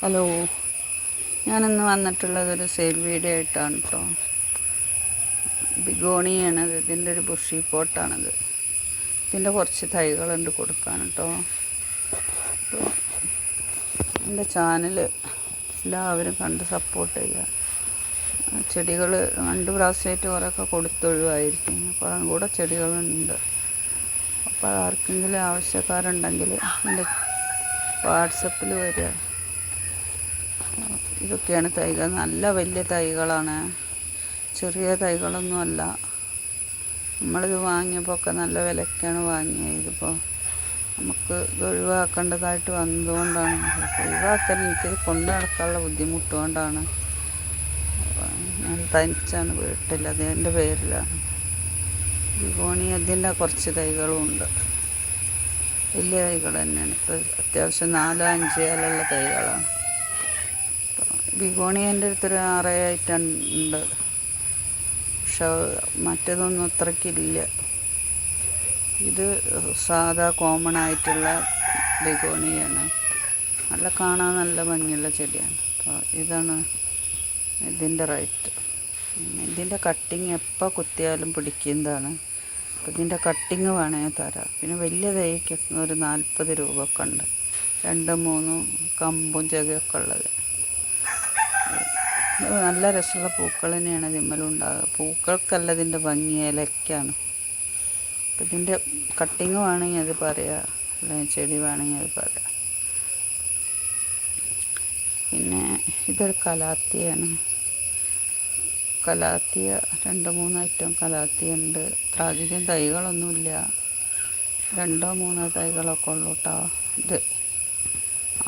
Hello. ഞാനിന്ന് വന്നിട്ടുള്ളത് ഒരു സെയിൽ വീഡിയോ ആയിട്ടാണ് കേട്ടോ ബിഗോണിയാണത് ഇതിന്റെ ഒരു ബുഷി പോട്ടാണത് ഇതിന്റെ കുറച്ച് തൈകളുണ്ട് കൊടുക്കാൻ കേട്ടോ എന്റെ ചാനൽ എല്ലാവരും കണ്ട് സപ്പോർട്ട് ചെയ്യുക ചെടികൾ രണ്ട് പ്രാവശ്യമായിട്ട് കുറേയൊക്കെ കൊടുത്തൊഴിവായിരിക്കും. കുറേ കൂടെ ചെടികളുണ്ട്. അപ്പോൾ ആർക്കെങ്കിലും ആവശ്യക്കാരുണ്ടെങ്കിൽ എന്റെ വാട്സപ്പിൽ വരിക. ഇതൊക്കെയാണ് തൈകൾ. നല്ല വലിയ തൈകളാണ്. ചെറിയ തൈകളൊന്നുമല്ല നമ്മളിത് വാങ്ങിയപ്പോൾ ഒക്കെ നല്ല വിലക്കാണ് വാങ്ങിയത് ഇതിപ്പോൾ നമുക്ക് ഇത് ഒഴിവാക്കേണ്ടതായിട്ട് വന്നതുകൊണ്ടാണ്. ഒഴിവാക്കാൻ എനിക്കിത് കൊണ്ടു നടക്കാനുള്ള ബുദ്ധിമുട്ട് കൊണ്ടാണ്. ഞാൻ തനിച്ചാണ് വീട്ടിൽ അത് എന്റെ പേരിലാണ്. അതിന്റെ കുറച്ച് തൈകളും ഉണ്ട്. വലിയ തൈകൾ തന്നെയാണ്. ഇപ്പോൾ അത്യാവശ്യം നാലോ അഞ്ച് ഇലുള്ള തൈകളാണ്. ബിഗോണി എന്റെ അടുത്തൊരു ഉണ്ട് പക്ഷെ മറ്റേതൊന്നും അത്രയ്ക്കില്ല ഇത് സാധാ കോമൺ ആയിട്ടുള്ള ബിഗോണിയാണ്. നല്ല കാണാൻ നല്ല ഭംഗിയുള്ള ചെടിയാണ്. അപ്പോൾ ഇതാണ് ഇതിന്റെ റേറ്റ്. ഇതിന്റെ കട്ടിങ് എപ്പോൾ കുത്തിയാലും പിടിക്കുന്നതാണ്. അപ്പോൾ ഇതിന്റെ കട്ടിങ് വേണമെങ്കിൽ തരാം. പിന്നെ വലിയ തൈക്കൊക്കെ ഒരു നാൽപ്പത് രൂപ ഒക്കെ ഉണ്ട് രണ്ടും മൂന്നും കമ്പും ചകയൊക്കെ ഉള്ളത്. നല്ല രസമുള്ള പൂക്കൾ തന്നെയാണ് ഇതിമ്മലുണ്ടാകുക പൂക്കൾക്കല്ല ഇതിന്റെ ഭംഗി ഇലക്കാണ് അപ്പം ഇതിന്റെ കട്ടിങ് വേണമെങ്കിൽ അത് പറയാം. അല്ലെങ്കിൽ ചെടി വേണമെങ്കിൽ അത് പറയാം. പിന്നെ ഇതൊരു കലാത്തിയാണ്. കലാത്തിയ രണ്ട് മൂന്ന് ഐറ്റം കലാത്തിയ ഉണ്ട് അധികം തൈകളൊന്നുമില്ല. രണ്ടോ മൂന്നോ തൈകളൊക്കെ ഉള്ളൂ കേട്ടോ ഇത്.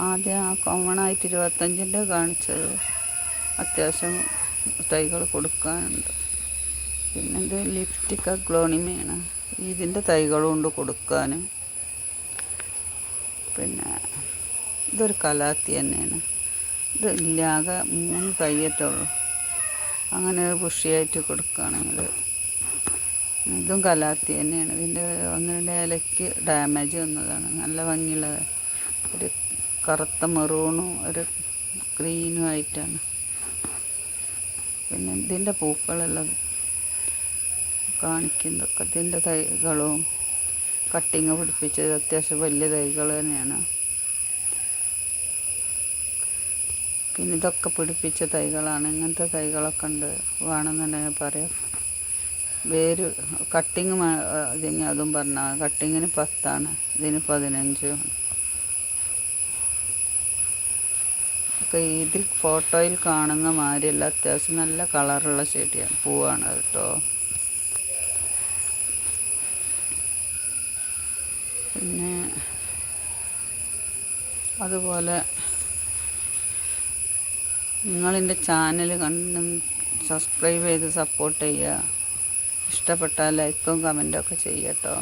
ആദ്യം ആ കോമണായിട്ട് ഇരുപത്തഞ്ചിന്റെ കാണിച്ചത്. അത്യാവശ്യം തൈകൾ കൊടുക്കാനുണ്ട്. പിന്നെ ഇത് ലിപ്റ്റിക്ക ഗ്ലോണിമയാണ് ഇതിന്റെ തൈകളും ഉണ്ട് കൊടുക്കാൻ പിന്നെ ഇതൊരു കലാത്തി തന്നെയാണ്. ഇത് ഇല്ലാതെ മൂന്ന് തയ്യറ്റുള്ളൂ. അങ്ങനെ പുഷിയായിട്ട് കൊടുക്കുകയാണെങ്കിൽ ഇതും കലാത്തി തന്നെയാണ്. ഇതിന്റെ ഒന്ന് രണ്ട് ഇലയ്ക്ക് ഡാമേജ് വന്നതാണ്. നല്ല ഭംഗിയുള്ള ഒരു കറുത്ത മെറൂണും ഒരു ഗ്രീനും ആയിട്ടാണ്. പിന്നെ ഇതിന്റെ പൂക്കളെല്ലാം കാണിക്കുന്നതൊക്കെ ഇതിന്റെ തൈകളും കട്ടിങ് പിടിപ്പിച്ചത് അത്യാവശ്യം വലിയ തൈകൾ തന്നെയാണ്. പിന്നെ ഇതൊക്കെ പിടിപ്പിച്ച തൈകളാണ്. ഇങ്ങനത്തെ തൈകളൊക്കെ ഉണ്ട്. വേണമെന്നുണ്ടെങ്കിൽ പറയാം. വേര് കട്ടിങ് അതും പറഞ്ഞാൽ കട്ടിങ്ങിന് പത്താണ്. ഇതിന് പതിനഞ്ചും. ഒക്കെ ഇതിൽ ഫോട്ടോയിൽ കാണുന്ന മാതിരിയല്ല അത്യാവശ്യം നല്ല കളറുള്ള ചെടിയാണ് പൂവാണ് കേട്ടോ പിന്നെ അതുപോലെ നിങ്ങളെന്റെ ചാനൽ കണ്ട് സബ്സ്ക്രൈബ് ചെയ്ത് സപ്പോർട്ട് ചെയ്യുക. ഇഷ്ടപ്പെട്ടാൽ ലൈക്കും കമന്റും ഒക്കെ ചെയ്യട്ടോ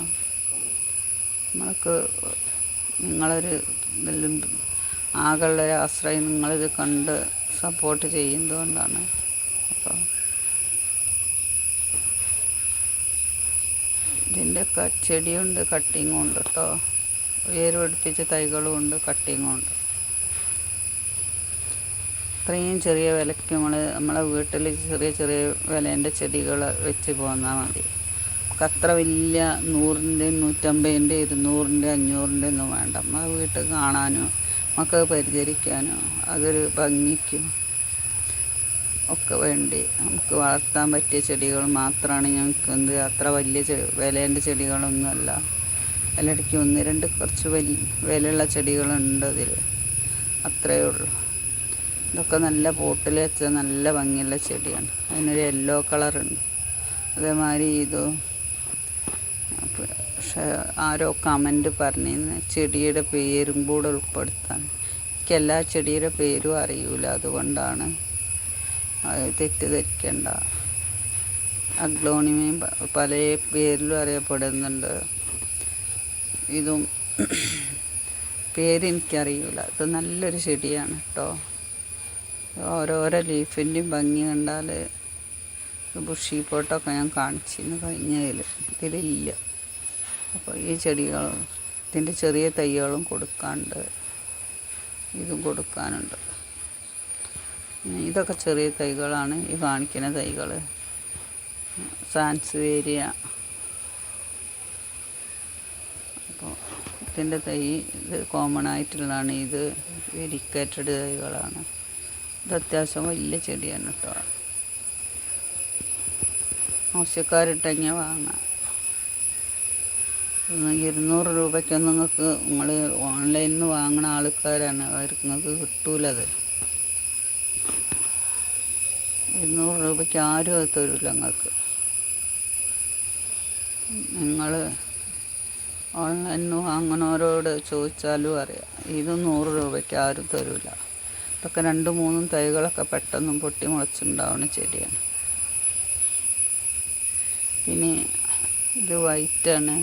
നമ്മൾക്ക് നിങ്ങളൊരു ആകെയുള്ള ആശ്രയം നിങ്ങളിത് കണ്ട് സപ്പോർട്ട് ചെയ്യുന്നതുകൊണ്ടാണ്. അപ്പോൾ ഇതിന്റെ ചെടിയുണ്ട് കട്ടിങ്ങും ഉണ്ട് കേട്ടോ വേര് പിടിപ്പിച്ച തൈകളും ഉണ്ട്. കട്ടിങ്ങും ഉണ്ട് ഇത്രയും ചെറിയ വിലയ്ക്ക് നമ്മൾ നമ്മളെ വീട്ടിൽ ചെറിയ ചെറിയ വിലേന്റെ ചെടികൾ വെച്ച് പോന്നാൽ മതി. നമുക്ക് അത്ര വലിയ നൂറിന്റെ നൂറ്റമ്പതിന്റെ ഇരുന്നൂറിന്റെ അഞ്ഞൂറിന്റെ ഒന്നും വേണ്ട. നമ്മളെ വീട്ടിൽ കാണാനും നമുക്ക് പരിചരിക്കാനോ അതൊരു ഭംഗിക്കും ഒക്കെ വേണ്ടി. നമുക്ക് വളർത്താൻ പറ്റിയ ചെടികൾ മാത്രമാണ് ഞങ്ങൾക്ക് എന്ത് അത്ര വലിയ വിലേന്റെ ചെടികളൊന്നുമല്ല. അതിലിടയ്ക്ക് ഒന്ന് രണ്ട് കുറച്ച് വലിയ വിലയുള്ള ചെടികളുണ്ട് അതിൽ. അത്രയേ ഉള്ളൂ. ഇതൊക്കെ നല്ല പോട്ടിൽ വെച്ച നല്ല ഭംഗിയുള്ള ചെടിയാണ്. അതിനൊരു യെല്ലോ കളറുണ്ട് അതേമാതിരി ഇതും ആരോ കമന്റ് പറഞ്ഞിരുന്നു ചെടിയുടെ പേരും കൂടെ ഉൾപ്പെടുത്താൻ. എനിക്ക് എല്ലാ ചെടിയുടെ പേരും അറിയൂല അതുകൊണ്ടാണ് തെറ്റിദ്ധരിക്കേണ്ട. അഗ്ലോണിമയും പല പേരിലും അറിയപ്പെടുന്നുണ്ട്. ഇതും പേരെനിക്കറിയില്ല ഇത് നല്ലൊരു ചെടിയാണ് കേട്ടോ ഓരോരോ ലീഫിന്റെയും ഭംഗി കണ്ടാൽ ബുഷി പോട്ടൊക്കെ ഞാൻ കാണിച്ചിരുന്നു കഴിഞ്ഞതിൽ ഇതിലില്ല. അപ്പോൾ ഈ ചെടികൾ ഇതിന്റെ ചെറിയ തൈകളും കൊടുക്കാനുണ്ട് ഇതും കൊടുക്കാനുണ്ട്. ഇതൊക്കെ ചെറിയ തൈകളാണ്. ഈ കാണിക്കുന്ന തൈകൾ സാൻസുവേരിയ. അപ്പോൾ ഇതിന്റെ തൈ ഇത് കോമൺ ആയിട്ടുള്ളതാണ്. ഇത് വെരിക്കേറ്റഡ് തൈകളാണ്. ഇത് അത്യാവശ്യം വലിയ ചെടിയാണ് കേട്ടോ ആവശ്യക്കാരിട്ടെങ്കിൽ വാങ്ങാം. ഇരുന്നൂറ് രൂപയ്ക്കൊന്നും നിങ്ങൾക്ക് നിങ്ങൾ ഓൺലൈനിൽ നിന്ന് വാങ്ങുന്ന ആൾക്കാരാണ്. അവർക്ക് നിങ്ങൾക്ക് കിട്ടൂലത്. ഇരുന്നൂറ് രൂപയ്ക്ക് ആരും അത് തരില്ല നിങ്ങൾക്ക്. നിങ്ങൾ ഓൺലൈനിൽ നിന്ന് വാങ്ങുന്നവരോട് ചോദിച്ചാലും അറിയാം. ഇത് നൂറ് രൂപയ്ക്ക് ആരും തരില്ല ഇതൊക്കെ രണ്ട് മൂന്നും തൈകളൊക്കെ പെട്ടെന്ന് പൊട്ടി മുളച്ചുണ്ടാവുന്ന ചെടിയാണ്. പിന്നെ ഇത് വൈറ്റാണ്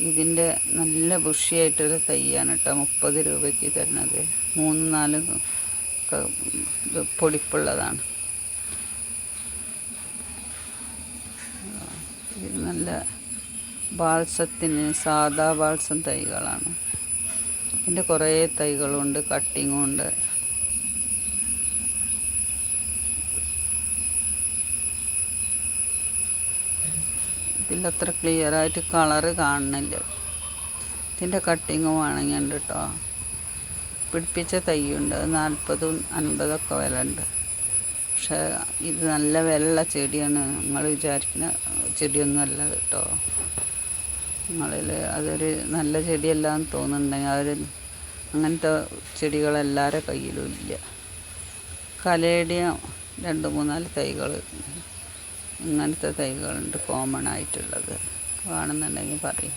ഇതിന്റെ നല്ല ബുഷിയായിട്ടൊരു തൈയാണ് കേട്ടോ. മുപ്പത് രൂപയ്ക്ക് തരുന്നത്. മൂന്ന് നാല് പൊടിപ്പുള്ളതാണ്. നല്ല ബാൽസത്തിന് സാധാ ബാൽസം തൈകളാണ്. ഇതിന്റെ കുറേ തൈകളുണ്ട് കട്ടിങ്ങും ഉണ്ട് ഇതിലത്ര ക്ലിയർ ആയിട്ട് കളറ് കാണുന്നില്ല. ഇതിന്റെ കട്ടിങ് വേണമെങ്കിൽ കേട്ടോ പിടിപ്പിച്ച തൈയുണ്ട്. നാൽപ്പതും അൻപതൊക്കെ വില ഉണ്ട് പക്ഷേ ഇത് നല്ല വെള്ള ചെടിയാണ്. നിങ്ങൾ വിചാരിക്കുന്ന ചെടിയൊന്നും അല്ല ഇത് കേട്ടോ. നിങ്ങളിൽ അതൊരു നല്ല ചെടിയല്ല എന്ന് തോന്നുന്നുണ്ടെങ്കിൽ അവർ അങ്ങനത്തെ ചെടികളെല്ലാവരുടെ കയ്യിലും ഇല്ല. കലേഡിയം രണ്ട് മൂന്നാൽ തൈകൾ ഇങ്ങനത്തെ തൈകളുണ്ട് കോമൺ ആയിട്ടുള്ളത്. വേണമെന്നുണ്ടെങ്കിൽ പറയും.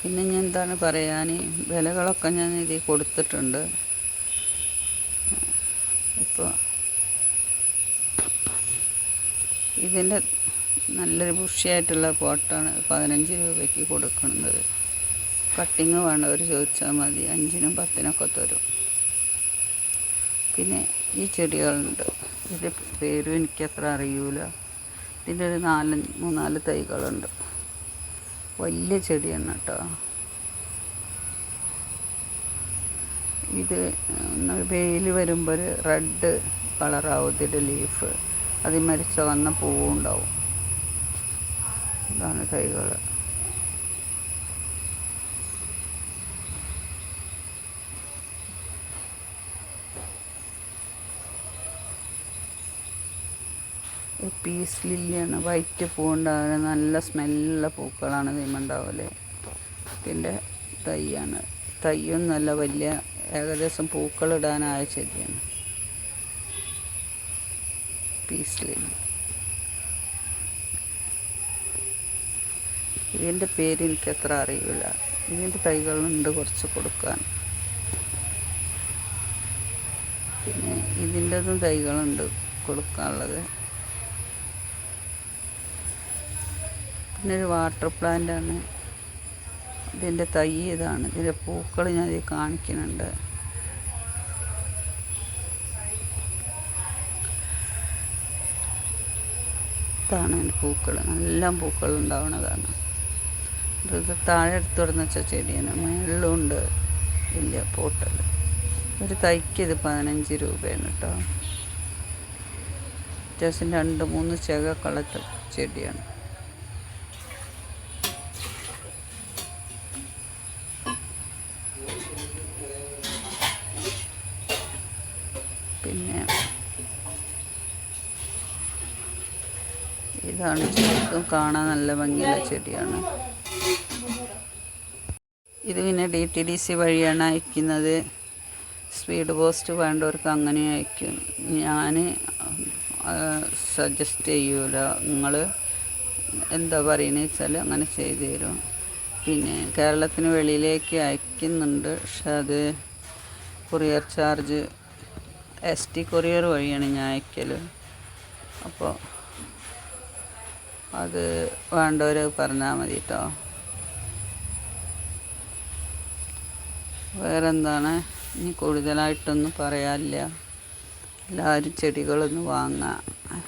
പിന്നെ ഞാൻ എന്താണ് പറയാൻ വിലകളൊക്കെ ഞാൻ ഇതിൽ കൊടുത്തിട്ടുണ്ട്. ഇപ്പോൾ ഇതിന്റെ നല്ലൊരു ബുഷിയായിട്ടുള്ള പോട്ടാണ് പതിനഞ്ച് രൂപയ്ക്ക് കൊടുക്കുന്നത്. കട്ടിങ് വേണ്ടവർ ചോദിച്ചാൽ മതി. അഞ്ചിനും പത്തിനൊക്കെ തരും. പിന്നെ ഈ ചെടികളുണ്ട്. ഇതിന്റെ പേരും എനിക്കത്ര അറിയൂല. ഇതിന്റെ ഒരു നാല് മൂന്നാൽ തൈകളുണ്ട്. വലിയ ചെടിയാണ് കേട്ടോ. ഇത് വെയിൽ വരുമ്പോൾ ഒരു റെഡ് കളറാവും ഇതിന്റെ ലീഫ് അതിമരിച്ച വന്ന പൂവും ഉണ്ടാവും ഇതാണ് തൈകൾ. പീസ് ലില്ലിയാണ്. വൈറ്റ് പൂണ്ടാണ് നല്ല സ്മെല്ലുള്ള പൂക്കളാണ് ഇതിമുണ്ടാവൽ ഇതിന്റെ തൈയാണ്. നല്ല വലിയ ഏകദേശം പൂക്കളിടാനായ ചെടിയാണ്. Peace lily. ഇതിന്റെ പേര് എനിക്കത്ര അറിയില്ല. ഇതിന്റെ തൈകളുണ്ട് കുറച്ച് കൊടുക്കാൻ. പിന്നെ ഇതിന്റെതും തൈകളുണ്ട് കൊടുക്കാനുള്ളത്. പിന്നെ ഒരു വാട്ടർ പ്ലാന്റ് ആണ്. ഇതിന്റെ തൈ ഇതാണ്. ഇതിന്റെ പൂക്കൾ ഞാൻ കാണിക്കുന്നുണ്ട്. ഇതാണ് അതിന്റെ പൂക്കൾ. നല്ല പൂക്കൾ ഉണ്ടാവുന്നതാണ് ഇത് താഴെ എടുത്തു തുടർന്ന് വെച്ച ചെടിയാണ്. മേളിലുണ്ട് വലിയ പോട്ടൽ ഒരു തൈക്ക് ഇത് പതിനഞ്ച് രൂപയാണ് കേട്ടോ. അത്യാവശ്യം രണ്ട് മൂന്ന് ചെക കളത്ത ചെടിയാണ് പിന്നെ ഇതാണ്. ശരിക്കും കാണാൻ നല്ല ഭംഗിയുള്ള ചെടിയാണ്. ഇത് പിന്നെ ഡി ടി ഡി സി വഴിയാണ് അയക്കുന്നത്. സ്പീഡ് പോസ്റ്റ് വേണ്ടവർക്ക് അങ്ങനെ അയക്കും. ഞാൻ സജസ്റ്റ് ചെയ്യൂല. നിങ്ങൾ എന്താ പറയുന്നത് വെച്ചാൽ അങ്ങനെ ചെയ്തു തരും. പിന്നെ കേരളത്തിന് വെളിയിലേക്ക് അയക്കുന്നുണ്ട്. പക്ഷെ അത് courier charge S T courier വഴിയാണ് ഞാൻ അയക്കൽ അപ്പോൾ അത് വേണ്ടവർ പറഞ്ഞാൽ മതി കേട്ടോ വേറെന്താണ്? ഇനി കൂടുതലായിട്ടൊന്നും പറയാനില്ല. എല്ലാവരും ചെടികളൊന്ന് വാങ്ങുക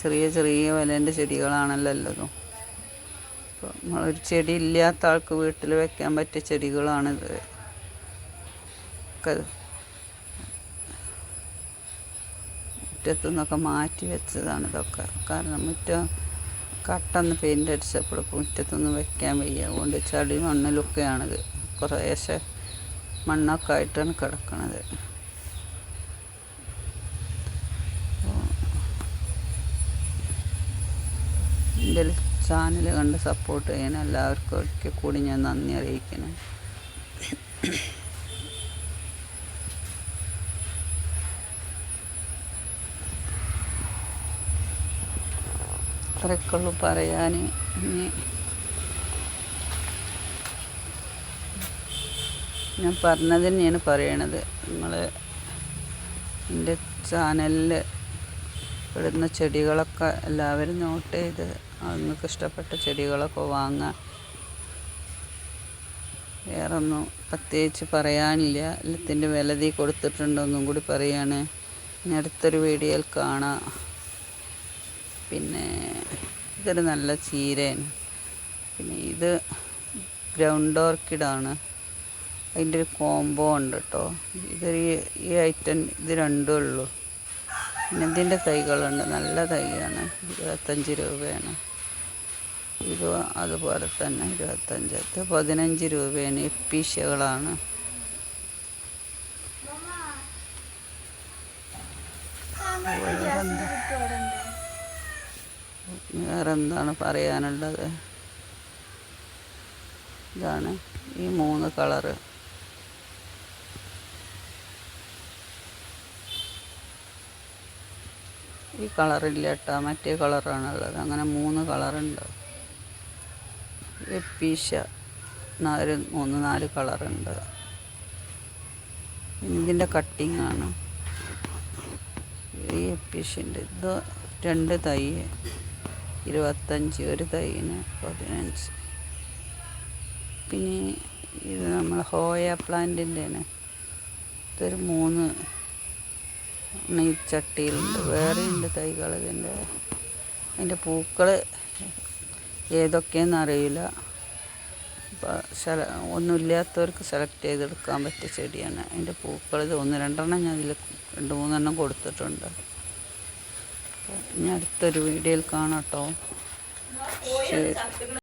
ചെറിയ ചെറിയ വിലേന്റെ ചെടികളാണല്ലോ ഉള്ളതും അപ്പോൾ നമ്മളൊരു ചെടി ഇല്ലാത്ത ആൾക്ക് വീട്ടിൽ വെക്കാൻ പറ്റിയ ചെടികളാണിത്. ഒക്കെ മുറ്റത്തു മാറ്റി വെച്ചതാണ് ഇതൊക്കെ. കാരണം മുറ്റം കട്ടന്ന് പെയിന്റ് അടിച്ചപ്പോൾ മുറ്റത്തൊന്നും വെക്കാൻ വയ്യ. അതുകൊണ്ട് ചളി മണ്ണിലൊക്കെയാണിത്. കുറേശ്ശെ മണ്ണൊക്കെ ആയിട്ടാണ് കിടക്കണത്. എന്റെ ചാനൽ കണ്ട് സപ്പോർട്ട് ചെയ്യാൻ എല്ലാവർക്കും ഒരിക്കൽ കൂടി ഞാൻ നന്ദി അറിയിക്കണം അത്രയ്ക്കുള്ളൂ പറയാൻ ഇനി ഞാൻ പറഞ്ഞത് തന്നെയാണ് പറയണത്. നിങ്ങൾ എന്റെ ചാനലിൽ ഇടുന്ന ചെടികളൊക്കെ എല്ലാവരും നോട്ട് ചെയ്ത് നിങ്ങൾക്ക് ഇഷ്ടപ്പെട്ട ചെടികളൊക്കെ വാങ്ങാൻ വേറൊന്നും പ്രത്യേകിച്ച് പറയാനില്ല. എല്ലാത്തിന്റെ വിലതി കൊടുത്തിട്ടുണ്ടോന്നും കൂടി പറയാണ്. ഇനി അടുത്തൊരു വീഡിയോയിൽ കാണാം. പിന്നെ ഇതൊരു നല്ല ചീരയാണ്. പിന്നെ ഇത് ഗ്രൗണ്ട് ഓർക്കിഡാണ് അതിന്റെ ഒരു കോംബോ ഉണ്ട് കേട്ടോ ഇതൊരു ഈ ഐറ്റം ഇത് രണ്ടും ഉള്ളൂ. പിന്നെ ഇതിന്റെ തൈകളുണ്ട്. നല്ല തൈയാണ്. ഇരുപത്തഞ്ച് രൂപയാണ്. ഇത് അതുപോലെ തന്നെ ഇരുപത്തഞ്ച്. പതിനഞ്ച് രൂപയാണ്. എപ്പീഷ്യകളാണ് വേറെന്താ വേറെന്താണ് പറയാനുള്ളത്? ഇതാണ് ഈ മൂന്ന് കളറ്. ഈ കളറില്ല കേട്ടോ മറ്റേ കളറാണുള്ളത്. അങ്ങനെ മൂന്ന് കളറുണ്ട്. എപ്പീഷ നാല് മൂന്ന് നാല് കളറുണ്ട്. ഇതിന്റെ കട്ടിങ് ആണ് ഈ എപ്പീഷ്യന്റെ ഇത് രണ്ട് തൈ. ഇരുപത്തഞ്ച് ഒരു തൈന് പതിനഞ്ച്. പിന്നെ ഇത് നമ്മൾ ഹോയ പ്ലാന്റിന്റെയാണ്. ഇതൊരു മൂന്ന് ഈ ചട്ടിയിലുണ്ട് വേറെയുണ്ട് തൈകൾ ഇതിന്റെ. അതിന്റെ പൂക്കൾ ഏതൊക്കെയെന്ന് അറിയില്ല. ഒന്നുമില്ലാത്തവർക്ക് സെലക്ട് ചെയ്തെടുക്കാൻ പറ്റിയ ചെടിയാണ്. അതിന്റെ പൂക്കൾ ഇത് ഒന്ന് രണ്ടെണ്ണം ഞാൻ ഇതിൽ രണ്ട് മൂന്നെണ്ണം കൊടുത്തിട്ടുണ്ട്. ഇനി അടുത്തൊരു വീഡിയോയിൽ കാണാം കേട്ടോ. ശരി.